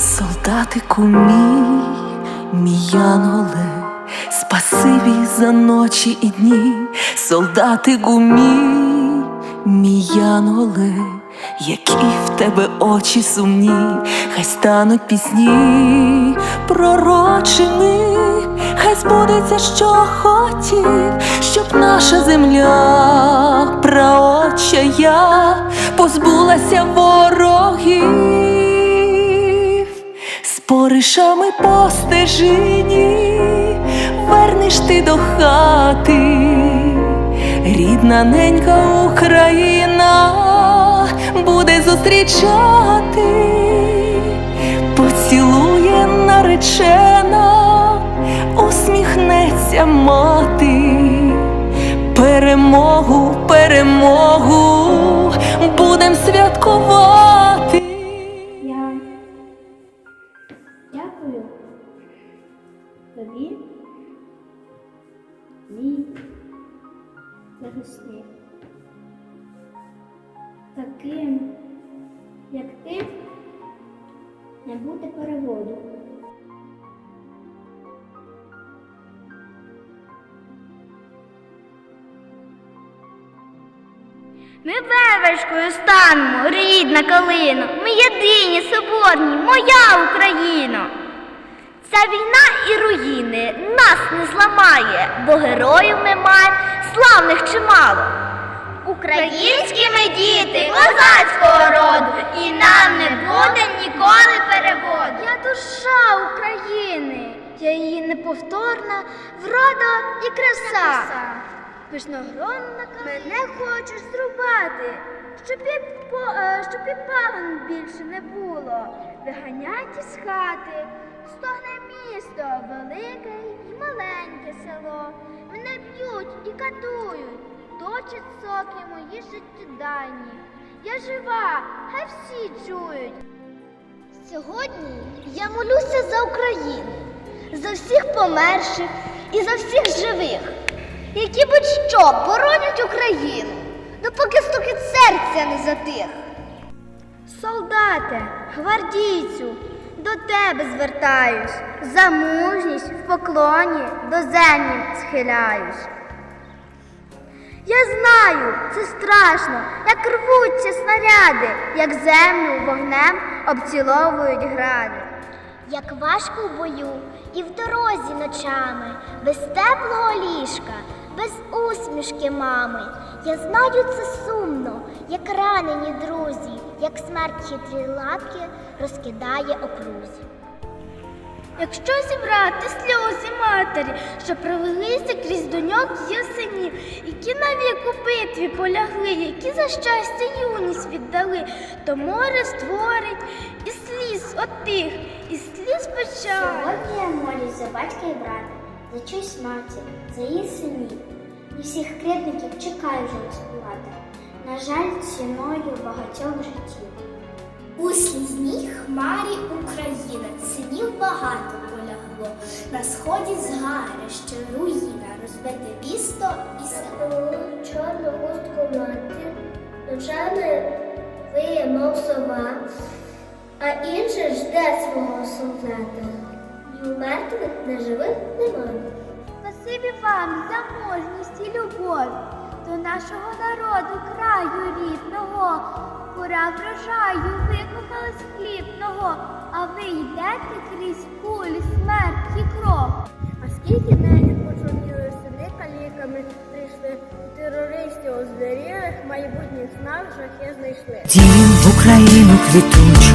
Солдатику мій, мій янголе, спасибі за ночі і дні, солдатику мій, мій янголе, які в тебе очі сумні, хай стануть пісні пророчими, хай збудеться, що хотів, щоб наша земля, праотчая, позбулася ворогів споришами по стежині, вернеш ти до хати, рідна ненька Україна буде зустрічати, поцілує наречена, усміхнеться мати, перемогу, перемогу будем святкувати. Дякую тобі, мій захисник. Таким, як ти, не буде переводу. Ми вевешкою станемо, рідна калино, ми єдині, соборні, моя Україна. Ця війна і руїни нас не зламає, бо героїв ми маємо славних чимало. Українські ми діти козацького роду, і нам не буде ніколи переводу. Я душа України, я її неповторна врода і краса. Пишногронна мене хочеш зрубати, щоб і, по, е, щоб і пагон більше не було. Виганять із хати, стогне місто, велике й маленьке село. Мене б'ють і катують, точать соки мої життєдайні. Я жива, хай всі чують. Сьогодні я молюся за Україну, за всіх померших і за всіх живих, які будь-що боронять Україну, допоки стукіт серця не затих. Солдате, гвардійцю, до тебе звертаюсь, за мужність в поклоні до землі схиляюсь. Я знаю, це страшно, як рвуться снаряди, як землю вогнем обціловують гради. Як важко в бою і в дорозі ночами, без теплого ліжка, без усмішки мами. Я знаю це сумно, як ранені друзі, як смерть хитрі лапки розкидає окрузі. Якщо зібрати сльози матері, що пролилися крізь доньок її синів, які навік у битві полягли, які за щастя юність віддали, то море створить і сліз отих, і сліз печаль. Сьогодні я молюсь за батька і брата, за честь матір, за її синів. І всіх кривдників чекаю вже розкувати. На жаль, ціною багатьох життів. У слізній хмарі Україна, синів багато полягло. На сході згарище, руїна, розбите місто і село. Чорну хустку мати, ночами виє, мов сова, а інший жде свого солдата. Мертвих неживих немає. Спасибі вам за мужність і любов до нашого народу, краю рідного. Пора врожаю викопали з хлібного, а ви йдете крізь кулі, смерть і кров. А скільки день почорніли сини каліками прийшли, терористів озверілих, майбутніх снах жахи знайшли. Дім в Україну квітучу,